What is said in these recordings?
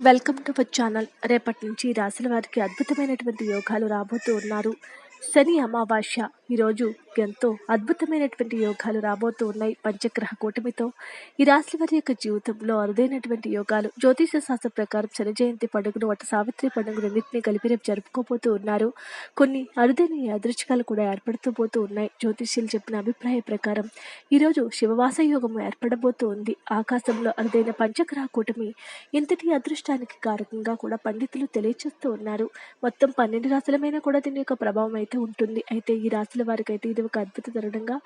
Welcome to our channel. రేపటి నుంచి రాసిన వారికి అద్భుతమైనటువంటి యోగాలు రాబోతూ ఉన్నారు. శని అమావాస్య. ఈరోజు ఎంతో అద్భుతమైనటువంటి యోగాలు రాబోతూ ఉన్నాయి పంచగ్రహ కూటమితో. ఈ రాశి వారి యొక్క జీవితంలో అరుదైనటువంటి యోగాలు. జ్యోతిష శాస్త్ర ప్రకారం శని జయంతి పండుగను వాటి సావిత్రి పండుగ రెండింటినీ కలిపి రేపు జరుపుకోబోతూ ఉన్నారు. కొన్ని అరుదైన అదృష్టకాలు కూడా ఏర్పడుతూ పోతూ ఉన్నాయి. జ్యోతిష్యులు చెప్పిన అభిప్రాయ ప్రకారం ఈరోజు శివవాస యోగం ఏర్పడబోతూ ఉంది. ఆకాశంలో అరుదైన పంచగ్రహ కూటమి ఇంతటి అదృష్టానికి కారకంగా కూడా పండితులు తెలియచేస్తూ ఉన్నారు. మొత్తం పన్నెండు రాశులమైన కూడా దీని యొక్క ప్రభావం అయితే ఉంటుంది. అయితే ఈ రాశుల వారికి అయితే ఇది ఒక అద్భుత తరుణంగా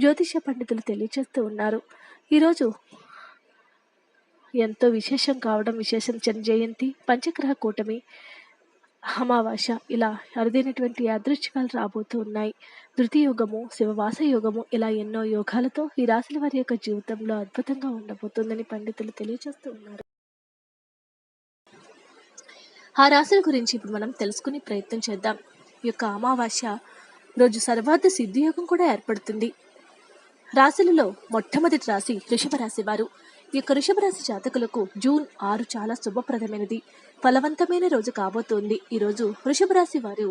జ్యోతిష పండితులు తెలియచేస్తూ ఉన్నారు. ఈరోజు ఎంతో విశేషం కావడం విశేషం చంద్ర జయంతి పంచగ్రహ కూటమి అమావాస్య ఇలా అరుదైనటువంటి అదృష్టకాలు రాబోతూ ఉన్నాయి. ధృతి యుగము శివవాస యోగము ఇలా ఎన్నో యోగాలతో ఈ రాశుల వారి యొక్క జీవితంలో అద్భుతంగా ఉండబోతుందని పండితులు తెలియజేస్తూ ఉన్నారు. ఆ రాశుల గురించి ఇప్పుడు మనం తెలుసుకునే ప్రయత్నం చేద్దాం. ఈ యొక్క అమావాస్య రోజు సర్వార్థ సిద్ధియోగం కూడా ఏర్పడుతుంది. రాశులలో మొట్టమొదటి రాశి వృషభ రాశి వారు ఈ యొక్క వృషభ రాశి జాతకులకు జూన్ ఆరు చాలా శుభప్రదమైనది. ఫలవంతమైన రోజు కాబోతోంది. ఈరోజు వృషభ రాశి వారు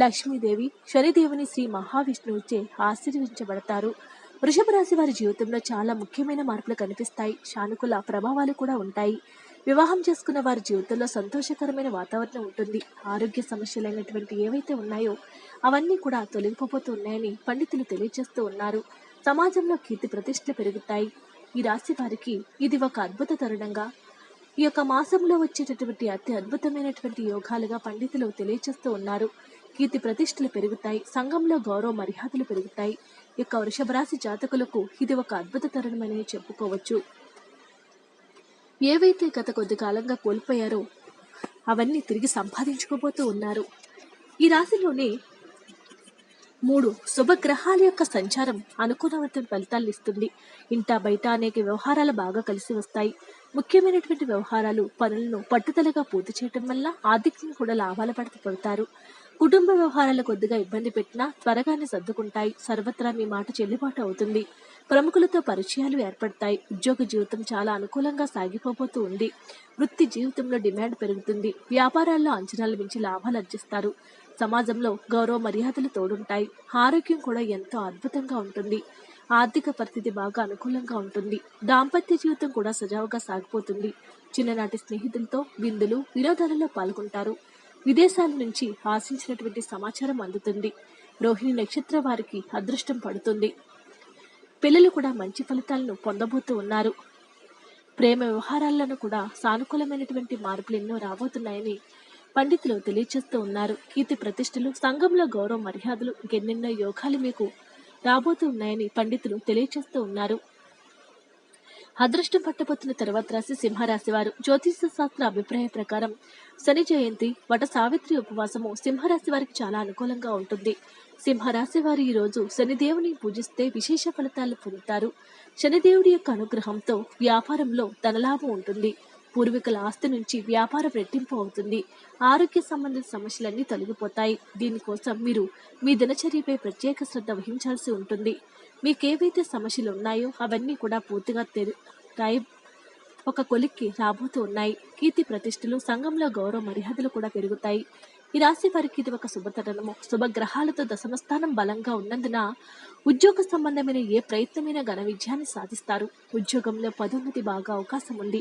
లక్ష్మీదేవి శనిదేవుని శ్రీ మహావిష్ణువుచే ఆశీర్వించబడతారు వృషభ రాశి వారి జీవితంలో చాలా ముఖ్యమైన మార్పులు కనిపిస్తాయి. సానుకూల ప్రభావాలు కూడా ఉంటాయి. వివాహం చేసుకున్న వారి జీవితంలో సంతోషకరమైన వాతావరణం ఉంటుంది. ఆరోగ్య సమస్యలైనటువంటి ఏవైతే ఉన్నాయో అవన్నీ కూడా తొలగిపోతూ ఉన్నాయని పండితులు తెలియజేస్తూ ఉన్నారు. సమాజంలో కీర్తి ప్రతిష్టలు పెరుగుతాయి. ఈ రాశి వారికి ఇది ఒక అద్భుత తరుణంగా ఈ యొక్క మాసంలో వచ్చేటటువంటి అతి అద్భుతమైనటువంటి యోగాలుగా పండితులు తెలియజేస్తూ ఉన్నారు. కీర్తి ప్రతిష్టలు పెరుగుతాయి. సంఘంలో గౌరవ మర్యాదలు పెరుగుతాయి. ఈ యొక్క వృషభరాశి జాతకులకు ఇది ఒక అద్భుత తరుణమని చెప్పుకోవచ్చు. ఏవైతే గత కొద్ది కాలంగా కోల్పోయారో అవన్నీ తిరిగి సంపాదించుకోబోతూ ఉన్నారు. ఈ రాశిలోనే మూడు శుభగ్రహాల యొక్క సంచారం అనుకూలవంతమైన ఫలితాలు ఇస్తుంది. ఇంట బయట అనేక వ్యవహారాలు బాగా కలిసి వస్తాయి. ముఖ్యమైనటువంటి వ్యవహారాలు పనులను పట్టుదలగా పూర్తి చేయటం వల్ల ఆర్థికంగా కూడా లాభాలు పడుతూ పడతారు కుటుంబ వ్యవహారాలు కొద్దిగా ఇబ్బంది పెట్టినా త్వరగానే సర్దుకుంటాయి. సర్వత్రా మీ మాట చెల్లుబాటు అవుతుంది. ప్రముఖులతో పరిచయాలు ఏర్పడతాయి. ఉద్యోగ జీవితం చాలా అనుకూలంగా సాగిపోబోతూ ఉంది. వృత్తి జీవితంలో డిమాండ్ పెరుగుతుంది. వ్యాపారాల్లో అంచనాలు మించి లాభాలు అర్జిస్తారు. సమాజంలో గౌరవ మర్యాదలు తోడుంటాయి. ఆరోగ్యం కూడా ఎంతో అద్భుతంగా ఉంటుంది. ఆర్థిక పరిస్థితి బాగా అనుకూలంగా ఉంటుంది. దాంపత్య జీవితం కూడా సజావుగా సాగిపోతుంది. చిన్ననాటి స్నేహితులతో విందులు వినోదాలలో పాల్గొంటారు. విదేశాల నుంచి ఆశించినటువంటి సమాచారం అందుతుంది. రోహిణి నక్షత్ర వారికి అదృష్టం పడుతుంది. పిల్లలు కూడా మంచి ఫలితాలను పొందబోతూ ఉన్నారు. ప్రేమ వ్యవహారాలను కూడా సానుకూలమైనటువంటి మార్పులు ఎన్నో రాబోతున్నాయని పండితులు తెలియచేస్తూ ఉన్నారు. కీర్తి ప్రతిష్టలు సంఘంలో గౌరవ మర్యాదలు ఇంకెన్నెన్నో యోగాలు మీకు రాబోతూ ఉన్నాయని పండితులు తెలియచేస్తూ ఉన్నారు. అదృష్టం పట్టబోతున్న తర్వాత రాశి సింహరాశి వారు జ్యోతిష శాస్త్ర అభిప్రాయ ప్రకారం శని జయంతి వట సావిత్రి ఉపవాసము సింహరాశి వారికి చాలా అనుకూలంగా ఉంటుంది. సింహరాశి వారు ఈ రోజు శనిదేవుని పూజిస్తే విశేష ఫలితాలు పొందుతారు. శనిదేవుడి యొక్క అనుగ్రహంతో వ్యాపారంలో ధనలాభం ఉంటుంది. పూర్వీకుల ఆస్తి నుంచి వ్యాపారం రెట్టింపు అవుతుంది. ఆరోగ్య సంబంధిత సమస్యలన్నీ తొలగిపోతాయి. దీనికోసం మీరు మీ దినచర్యపై ప్రత్యేక శ్రద్ధ వహించాల్సి ఉంటుంది. మీకేవైతే సమస్యలు ఉన్నాయో అవన్నీ కూడా పూర్తిగా తెరి ఒక కొలిక్కి రాబోతూ ఉన్నాయి. కీర్తి ప్రతిష్టలు సంఘంలో గౌరవ మర్యాదలు కూడా పెరుగుతాయి. ఈ రాశి వారికి ఇది ఒక శుభతరణము. శుభగ్రహాలతో దశమస్థానం బలంగా ఉన్నందున ఉద్యోగ సంబంధమైన ఏ ప్రయత్నమైన ఘన విజయాన్ని సాధిస్తారు. ఉద్యోగంలో పదోన్నతి బాగా అవకాశం ఉంది.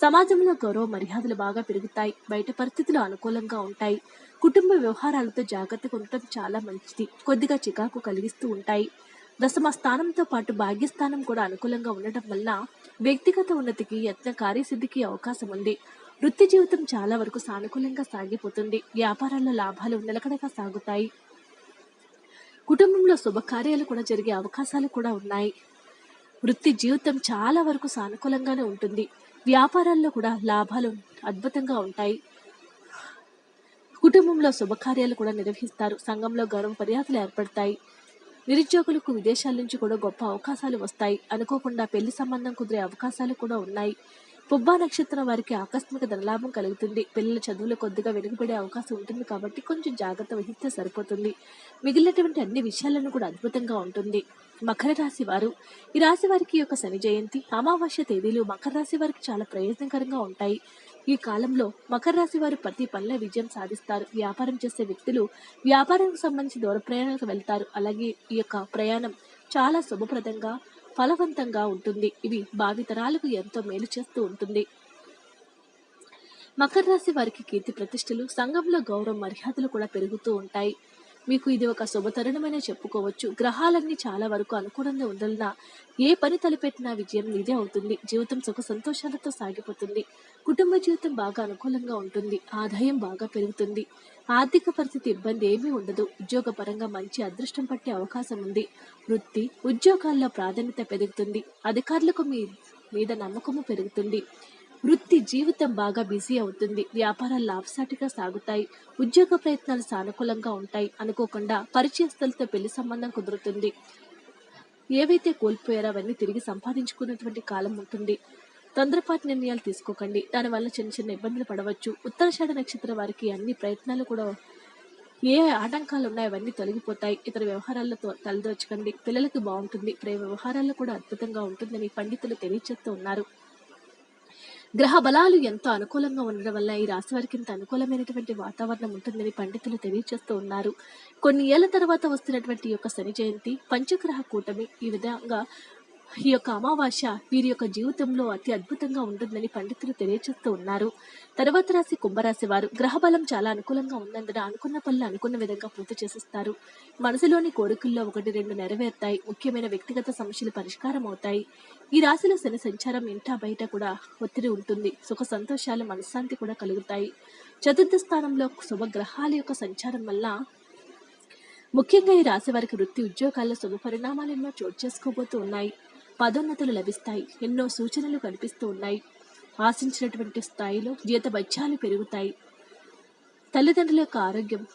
సమాజంలో గౌరవ మర్యాదలు బాగా పెరుగుతాయి. బయట పరిస్థితులు అనుకూలంగా ఉంటాయి. కుటుంబ వ్యవహారాలతో జాగ్రత్తగా ఉండటం చాలా మంచిది. కొద్దిగా చికాకు కలిగిస్తూ ఉంటాయి. దశమ స్థానంతో పాటు భాగ్యస్థానం కూడా అనుకూలంగా ఉండటం వల్ల వ్యక్తిగత ఉన్నతికి యత్న కార్యసిద్ధికి అవకాశం ఉంది. వృత్తి జీవితం చాలా వరకు సానుకూలంగా సాగిపోతుంది. వ్యాపారాల్లో లాభాలు నిలకడగా సాగుతాయి. కుటుంబంలో శుభకార్యాలు కూడా జరిగే అవకాశాలు కూడా ఉన్నాయి. వృత్తి జీవితం చాలా వరకు సానుకూలంగానే ఉంటుంది. వ్యాపారాల్లో కూడా లాభాలు అద్భుతంగా ఉంటాయి. కుటుంబంలో శుభకార్యాలు కూడా నిర్వహిస్తారు. సంఘంలో గౌరవ మర్యాదలు ఏర్పడతాయి. నిరుద్యోగులకు విదేశాల నుంచి కూడా గొప్ప అవకాశాలు వస్తాయి. అనుకోకుండా పెళ్ళి సంబంధం కుదిరే అవకాశాలు కూడా ఉన్నాయి. పుబ్బా నక్షత్రం వారికి ఆకస్మిక ధనలాభం కలుగుతుంది. పిల్లల చదువులు కొద్దిగా వెనుకబడే అవకాశం ఉంటుంది కాబట్టి కొంచెం జాగ్రత్త వహిస్తే సరిపోతుంది. మిగిలినటువంటి అన్ని విషయాలను కూడా అద్భుతంగా ఉంటుంది. మకర రాశి వారు. ఈ రాశి వారికి యొక్క శని జయంతి అమావాస్య తేదీలు మకర రాశి వారికి చాలా ప్రయోజనకరంగా ఉంటాయి. ఈ కాలంలో మకర రాశి వారు ప్రతి పనిలో విజయం సాధిస్తారు. వ్యాపారం చేసే వ్యక్తులు వ్యాపారానికి సంబంధించి దూర ప్రయాణాలకు వెళ్తారు. అలాగే ఈ యొక్క ప్రయాణం చాలా శుభప్రదంగా ఫలవంతంగా ఉంటుంది. ఇవి భావితరాలకు ఎంతో మేలు చేస్తూ ఉంటుంది. మకర రాశి వారికి కీర్తి ప్రతిష్టలు సంఘంలో గౌరవ మర్యాదలు కూడా పెరుగుతూ ఉంటాయి. మీకు ఇది ఒక శుభతరుణమైన చెప్పుకోవచ్చు. గ్రహాలన్నీ చాలా వరకు అనుకూలంగా ఉండాలన్నా ఏ పని తలపెట్టినా విజయం నీదే అవుతుంది. జీవితం సుఖ సంతోషాలతో సాగిపోతుంది. కుటుంబ జీవితం బాగా అనుకూలంగా ఉంటుంది. ఆదాయం బాగా పెరుగుతుంది. ఆర్థిక పరిస్థితి ఇబ్బంది ఏమీ ఉండదు. ఉద్యోగపరంగా మంచి అదృష్టం పట్టే అవకాశం ఉంది. వృత్తి ఉద్యోగాల్లో ప్రాధాన్యత పెరుగుతుంది. అధికారులకు మీ మీద నమ్మకము పెరుగుతుంది. వృత్తి జీవితం బాగా బిజీ అవుతుంది. వ్యాపారాలు లాభసాటిగా సాగుతాయి. ఉద్యోగ ప్రయత్నాలు సానుకూలంగా ఉంటాయి. అనుకోకుండా పరిచయస్తులతో పెళ్ళి సంబంధం కుదురుతుంది. ఏవైతే కోల్పోయారో అవన్నీ తిరిగి సంపాదించుకున్నటువంటి కాలం ఉంటుంది. తొందరపాటు నిర్ణయాలు తీసుకోకండి. దానివల్ల చిన్న చిన్న ఇబ్బందులు పడవచ్చు. ఉత్తరాషాఢ నక్షత్ర వారికి అన్ని ప్రయత్నాలు కూడా ఏ ఆటంకాలు ఉన్నాయో అవన్నీ తొలగిపోతాయి. ఇతర వ్యవహారాల్లో తలదోచకండి. పిల్లలకు బాగుంటుంది. ప్రేమ వ్యవహారాల్లో కూడా అద్భుతంగా ఉంటుందని పండితులు తెలియచేస్తూ ఉన్నారు. గ్రహ బలాలు ఎంతో అనుకూలంగా ఉండడం వల్ల ఈ రాశి వారికి ఇంత అనుకూలమైనటువంటి వాతావరణం ఉంటుందని పండితులు తెలియజేస్తూ ఉన్నారు. కొన్ని ఏళ్ళ తర్వాత వస్తున్నటువంటి ఈ యొక్క శని జయంతి పంచగ్రహ కూటమి ఈ విధంగా ఈ యొక్క అమావాస్య వీరి యొక్క జీవితంలో అతి అద్భుతంగా ఉంటుందని పండితులు తెలియజేస్తూ ఉన్నారు. తర్వాత రాశి కుంభరాశి వారు గ్రహ బలం చాలా అనుకూలంగా ఉన్నందున అనుకున్న పనులు అనుకున్న విధంగా పూర్తి చేసిస్తారు. మనసులోని కోరికల్లో ఒకటి రెండు నెరవేరుతాయి. ముఖ్యమైన వ్యక్తిగత సమస్యలు పరిష్కారం అవుతాయి. ఈ రాశిలో శని సంచారం ఇంటా బయట కూడా ఒత్తిడి ఉంటుంది. సుఖ సంతోషాలు మనశ్శాంతి కూడా కలుగుతాయి. చతుర్థ స్థానంలో శుభగ్రహాల యొక్క సంచారం వల్ల ముఖ్యంగా ఈ రాశి వారికి వృత్తి ఉద్యోగాల్లో శుభ పరిణామాలు ఎన్నో చోటు చేసుకోబోతూ ఉన్నాయి. పదోన్నతులు లభిస్తాయి. ఎన్నో సూచనలు కనిపిస్తూ ఉన్నాయి. ఆశించినటువంటి స్థాయిలో జీతభత్యాలు పెరుగుతాయి. తల్లిదండ్రుల యొక్క ఆరోగ్యం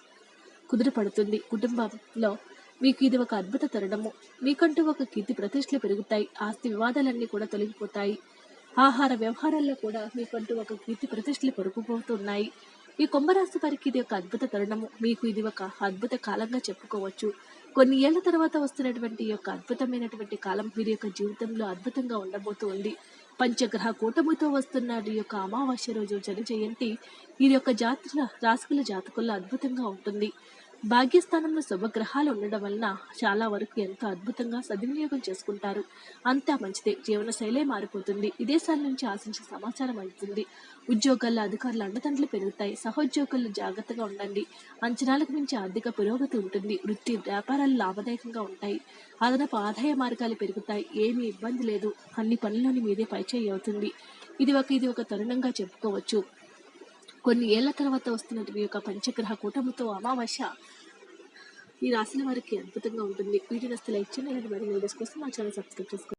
కుదురుపడుతుంది కుటుంబంలో మీకు ఇది ఒక అద్భుత తరుణము. మీకంటూ ఒక కీర్తి ప్రతిష్టలు పెరుగుతాయి. ఆస్తి వివాదాలన్నీ కూడా తొలగిపోతాయి. ఆహార వ్యవహారాల్లో కూడా మీకంటూ ఒక కీర్తి ప్రతిష్టలు పెరుగుపోతున్నాయి. ఈ కుంభరాశి వారికి ఇది ఒక అద్భుత తరుణము. మీకు ఇది ఒక అద్భుత కాలంగా చెప్పుకోవచ్చు. కొన్ని ఏళ్ళ తర్వాత వస్తున్నటువంటి యొక్క అద్భుతమైనటువంటి కాలం వీరి యొక్క జీవితంలో అద్భుతంగా ఉండబోతూ ఉంది. పంచగ్రహ కూటమితో వస్తున్న ఈ యొక్క అమావాస్య రోజు జన జయంతి వీరి యొక్క జాతర రాసుకుల జాతకుల్లో అద్భుతంగా ఉంటుంది. భాగ్యస్థానంలో శుభగ్రహాలు ఉండడం వలన చాలా వరకు ఎంతో అద్భుతంగా సద్వినియోగం చేసుకుంటారు. అంతా మంచిదే. జీవన శైలే మారిపోతుంది. విదేశాల నుంచి ఆశించిన సమాచారం అందుతుంది. ఉద్యోగాల్లో అధికారుల అండదండలు పెరుగుతాయి. సహోద్యోగుల్లో జాగ్రత్తగా ఉండండి. అంచనాలకు మించి ఆర్థిక పురోగతి ఉంటుంది. వృత్తి వ్యాపారాలు లాభదాయకంగా ఉంటాయి. అదనపు ఆదాయ మార్గాలు పెరుగుతాయి. ఏమీ ఇబ్బంది లేదు. అన్ని పనుల్లోని మీదే పైచేయి అవుతుంది. ఇది ఒక ఇది ఒక తరుణంగా చెప్పుకోవచ్చు. కొన్ని ఏళ్ళ తర్వాత వస్తున్నటువంటి యొక్క పంచగ్రహ కూటమితో అమావాస్య. ఈ రాసిన వారికి అద్భుతంగా ఉంటుంది. వీడియో నస్తే లైక్ చేయండి ఇలాంటి మరిన్ని వీడియోస్ కోసం మా ఛానల్ సబ్స్క్రైబ్ చేసుకోండి.